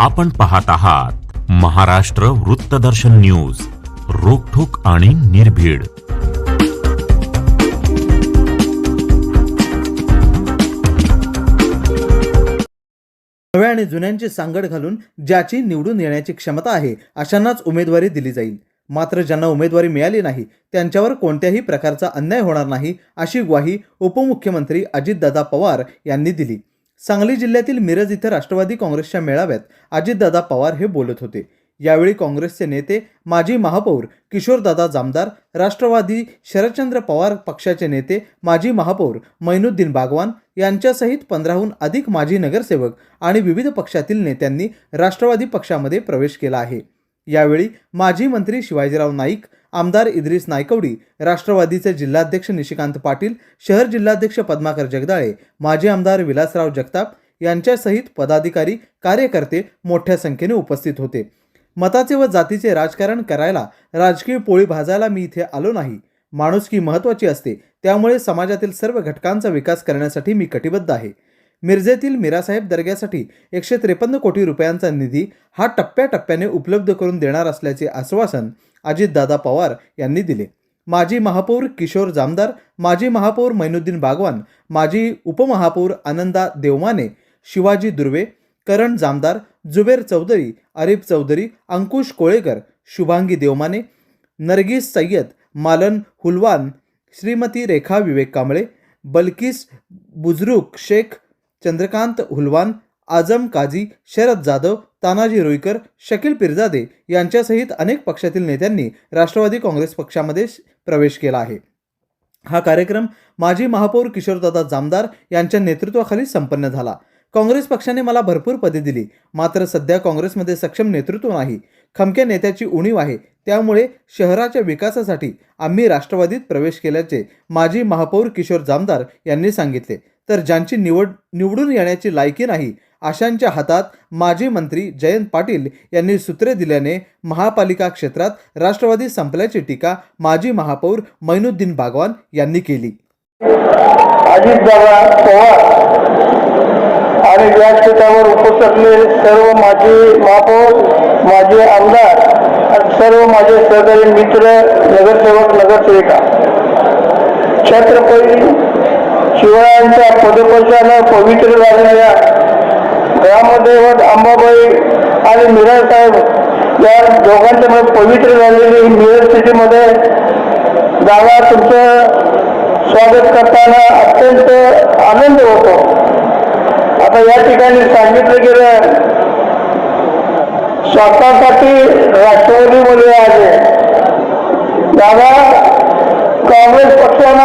आपण पाहत आहात महाराष्ट्र वृत्तदर्शन न्यूज रोखोक आणि निर्भीड. नव्या आणि जुन्यांची सांगड घालून ज्याची निवडून येण्याची क्षमता आहे अशांनाच उमेदवारी दिली जाईल. मात्र ज्यांना उमेदवारी मिळाली नाही त्यांच्यावर कोणत्याही प्रकारचा अन्याय होणार नाही अशी ग्वाही उपमुख्यमंत्री अजितदादा पवार यांनी दिली. सांगली जिल्ह्यातील मिरज इथं राष्ट्रवादी काँग्रेसच्या मेळाव्यात अजितदादा पवार हे बोलत होते. यावेळी काँग्रेसचे नेते माजी महापौर किशोरदादा जामदार राष्ट्रवादी शरदचंद्र पवार पक्षाचे नेते माजी महापौर मैनुद्दीन बागवान यांच्यासहित पंधराहून अधिक माजी नगरसेवक आणि विविध पक्षातील नेत्यांनी राष्ट्रवादी पक्षामध्ये प्रवेश केला आहे. यावेळी माजी मंत्री शिवाजीराव नाईक आमदार इद्रिस नायकवडी राष्ट्रवादीचे जिल्हाध्यक्ष निशिकांत पाटील शहर जिल्हाध्यक्ष पद्माकर जगदाळे माजी आमदार विलासराव जगताप यांच्यासहित पदाधिकारी कार्यकर्ते मोठ्या संख्येने उपस्थित होते. मताचे व जातीचे राजकारण करायला राजकीय पोळी भाजायला मी इथे आलो नाही. माणुसकी महत्त्वाची असते. त्यामुळे समाजातील सर्व घटकांचा विकास करण्यासाठी मी कटिबद्ध आहे. मिरजेतील मिरासाहेब दर्ग्यासाठी एकशे त्रेपन्न कोटी रुपयांचा निधी हा टप्प्याटप्प्याने उपलब्ध करून देणार असल्याचे आश्वासन अजितदादा पवार यांनी दिले. माजी महापौर किशोर जामदार माजी महापौर मैनुद्दीन बागवान माजी उपमहापौर आनंदा देवमाने शिवाजी दुर्वे करण जामदार जुबेर चौधरी अरिफ चौधरी अंकुश कोळेकर शुभांगी देवमाने नरगिस सय्यद मालन हुलवान श्रीमती रेखा विवेक कांबळे बल्किस बुजरुक शेख चंद्रकांत हुलवान आजम काझी शरद जाधव तानाजी रुईकर शकील पिरजादे यांच्यासहित अनेक पक्षातील नेत्यांनी राष्ट्रवादी काँग्रेस पक्षामध्ये प्रवेश केला आहे. हा कार्यक्रम माजी महापौर किशोरदादा जामदार यांच्या नेतृत्वाखाली संपन्न झाला. काँग्रेस पक्षाने मला भरपूर पदे दिली मात्र सध्या काँग्रेसमध्ये सक्षम नेतृत्व नाही. खमक्या नेत्याची उणीव आहे त्यामुळे शहराच्या विकासासाठी आम्ही राष्ट्रवादीत प्रवेश केल्याचे माजी महापौर किशोर जामदार यांनी सांगितले. तर ज्यांची निवड निवडून येण्याची लायकी नाही अशांच्या हातात माजी मंत्री जयंत पाटील यांनी सूत्रे दिल्याने महापालिका क्षेत्रात राष्ट्रवादी संपल्याची टीका माजी महापौर मैनुद्दीन बागवान यांनी केली. अजितदादा पवार आणि व्यासपीठावर उपस्थितले सर्व माजी महापौर माजी आमदार सर्व माझे सहकारी मित्र नगरसेवक नगरसेविका. छत्रपती शिवरायांच्या पदपशानं पवित्र झालेल्या ग्रामदैवत अंबाबाई आणि मिरज साहेब या दोघांच्या पवित्र झालेली मिरज सिटीमध्ये जागा तुमचं स्वागत करताना अत्यंत आनंद होतो. आता या ठिकाणी सांगितलं गेलं स्वतःसाठी राष्ट्रवादीमध्ये आले दादा काँग्रेस पक्षानं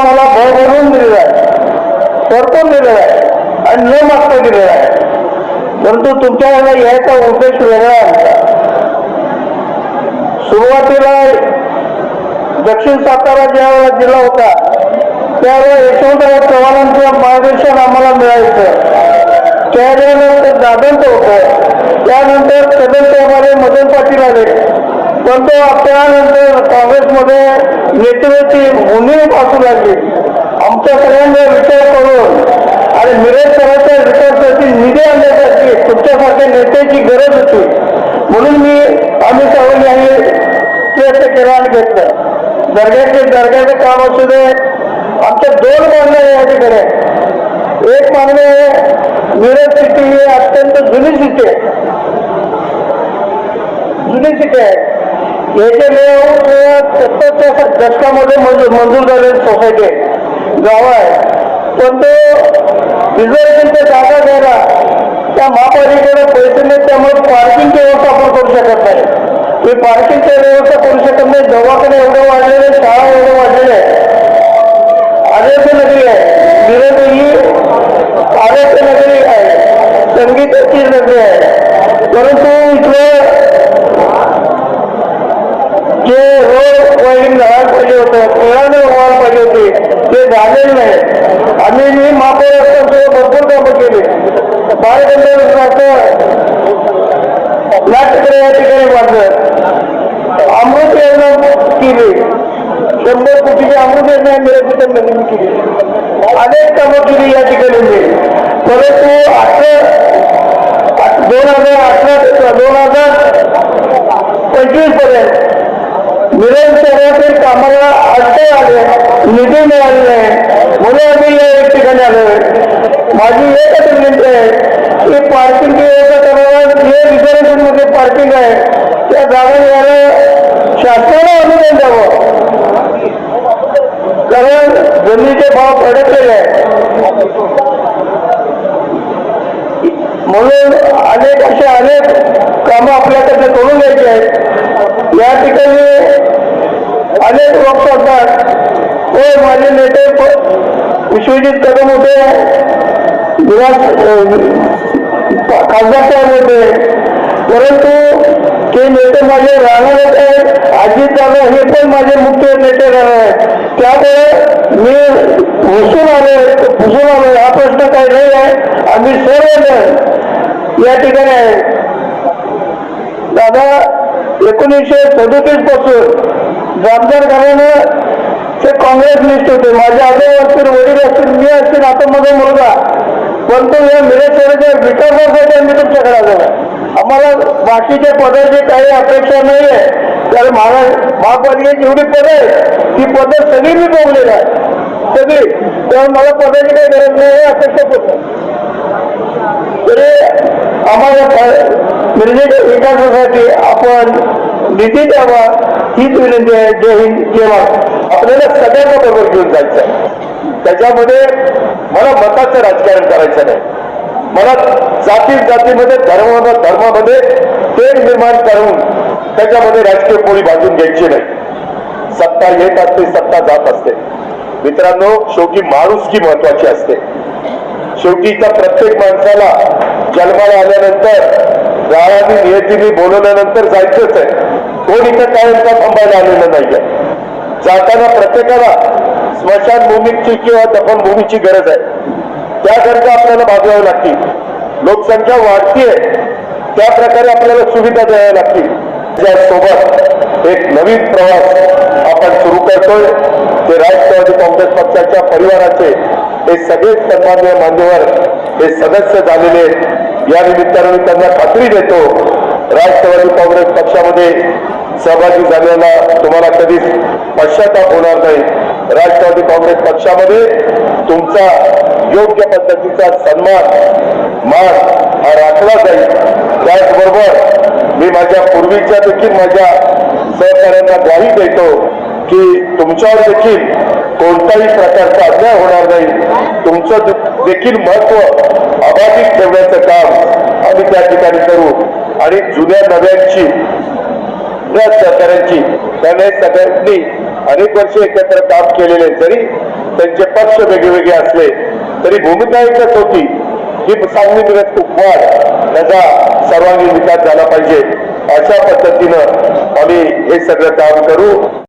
सरकून दिलेला आहे आणि न मागता दिलेला आहे. परंतु तुमच्याकडे यायचा उद्देश वेगळा आहे. सुरुवातीला दक्षिण सातारा ज्यावेळेला जिल्हा होता त्यावेळेला यशवंतराव चव्हाणांचं मार्गदर्शन आम्हाला मिळायचं. त्यावेळेला दादंत होतं. त्यानंतर सदस्यामध्ये मदन पाटील आले. पण तो त्यानंतर काँग्रेसमध्ये नेतृत्वाची उणीव असू लागली. तुमच्या सगळ्यांचा विचार करून आणि मिरज शहराच्या विचारसाठी निधी आणण्यासाठी तुमच्यासारख्या नेत्याची गरज होती. म्हणून मी आम्ही सावंत यांनी प्रयत्न केला आणि घेतलं. दर्ग्याचे दर्ग्याचं काम असू दे. आमच्या दोन मागण्या आहे या ठिकाणी एक मागणी आहे मिरज सिटी ही अत्यंत जुनी सिटी आहे. जुनी सिटी आहे. याचे लेआउट सत्तरच्या दशकामध्ये मंजूर झालेली सोसायटी आहे. गाव आहे. पण तो रिझर्वेशनच्या जागा द्यायला त्या महापालिकेला पैसे नाहीत त्यामुळे पार्किंगची व्यवस्था आपण करू शकत नाही. ही पार्किंगची व्यवस्था करू शकत नाही. दवाखाने एवढे वाढलेले शाळा एवढे वाढलेले. आरोग्य नगरी आहे. मिरज ही आरोग्य नगरी आहे संगीताची नगरी आहे परंतु इथले जे रोड वाईन व्हायला पाहिजे होतं खेळाने व्हायला पाहिजे होते ते नाही आम्ही मी महापौर असताना भरपूर कामं केली. बाळगंधर्वाचं नाट्यगृह या ठिकाणी बांधलं अमृत योजना केली. शंभर कोटीची अमृत योजना मिळत नवीन केली. अनेक कामं केली या ठिकाणी मी. परंतु अठरा दोन हजार अठरा दोन हजार पंचवीसपर्यंत मिलन कामाला अडथळे आले निधी मिळाले नाही म्हणून आम्ही या ठिकाणी आलो. माझी एकच विनंती आहे की पार्किंग एका करायला जे रिझर्वेशनमध्ये पार्किंग आहे त्या जागा यायला शासनाला अनुदान द्यावं. कारण जमिनीचे भाव भडकलेले आहे. म्हणून अनेक असे अनेक कामं आपल्याकडे करून घ्यायचे आहेत. या ठिकाणी अनेक लोक असतात होय माझे नेते विश्वजित कदम होते विलास खासदार साहेब होते. परंतु हे नेते माझे राहणार आहेत अजित दादा हे पण माझे मुख्य नेते राहणार आहेत. त्यामुळे मी घुसून आलो घुसून आलो हा प्रश्न काही नाही आहे. आम्ही सर्वजण या ठिकाणी आहे. दादा एकोणीसशे सदोतीसपासून जामदार घराणं ते काँग्रेस लिस्ट होते. माझे आजोबा असतील वडील असतील मी असतील आता माझा मुलगा. परंतु या मिरजच्या विकासासाठी आम्ही तुमच्याकडे आम्हाला बाकीचे आम्हाला जे काही अपेक्षा नाही आहे तर महाराज महापालिकेची जेवढी पद आहे ती पद सगळी मी भोगलेली आहे सगळी. तर मला पदाची काही गरज नाही अपेक्षा पत्र तरी आम्हाला निर्णय विकासासाठी आपण निधी द्यावा हीच विनंती आहे. जय हिंद जय आपल्याला सगळ्यांना बरोबर घेऊन जायचं आहे. त्याच्यामध्ये मला मताचं राजकारण करायचं नाही. मला जाती जातीमध्ये धर्म धर्मामध्ये तेढ निर्माण करून त्याच्यामध्ये राजकीय पोळी बांधून घ्यायची नाही. सत्ता येत असते सत्ता जात असते. मित्रांनो शेवटी माणुसकी महत्वाची असते. शेवटी त्या प्रत्येक माणसाला जन्माला आल्यानंतर गाळाने नियतीने बोलवल्यानंतर जायचंच आहे. कोण इथं कायमचा थांबायला आलेलं नाहीये. जाताना प्रत्येकाला स्मशानभूमीची किंवा दफनभूमीची गरज आहे. त्या आपल्याला भागवाव्या लागतील. लोकसंख्या वाढतीये त्या प्रकारे आपल्याला सुविधा द्याव्या लागतील. त्यासोबत एक नवीन प्रवास आपण सुरू करतोय. ते राष्ट्रवादी काँग्रेस पक्षाच्या परिवाराचे हे सगळेच सन्मान्य मान्यवर हे सदस्य झालेले आहेत. या निमित्तानं मी त्यांना खात्री देतो राष्ट्रवादी काँग्रेस पक्षामध्ये सहभागी झालेला तुम्हाला कधीच पश्चाताप होणार नाही. राष्ट्रवादी काँग्रेस पक्षामध्ये तुमचा योग्य पद्धतीचा सन्मान मान हा राखला जाईल. त्याचबरोबर मी माझ्या पूर्वीच्या देखील माझ्या सहकार्यांना ग्वाही देतो की तुमच्यावर देखील कोणताही प्रकारचा अन्याय होणार नाही. तुमचं देखील महत्त्व अबाधित ठेवण्याचं काम आम्ही त्या ठिकाणी करू. आणि जुन्या नव्यांची दुसऱ्या सहकाऱ्यांची त्याने सगळ्यांनी अनेक वर्ष एकत्र काम केलेले जरी त्यांचे पक्ष वेगवेगळे असले तरी भूमिका एकच होती की सांगली मिळत कुपवाड त्याचा सर्वांगीण विकास झाला पाहिजे. अशा पद्धतीनं आम्ही हे सगळं काम करू.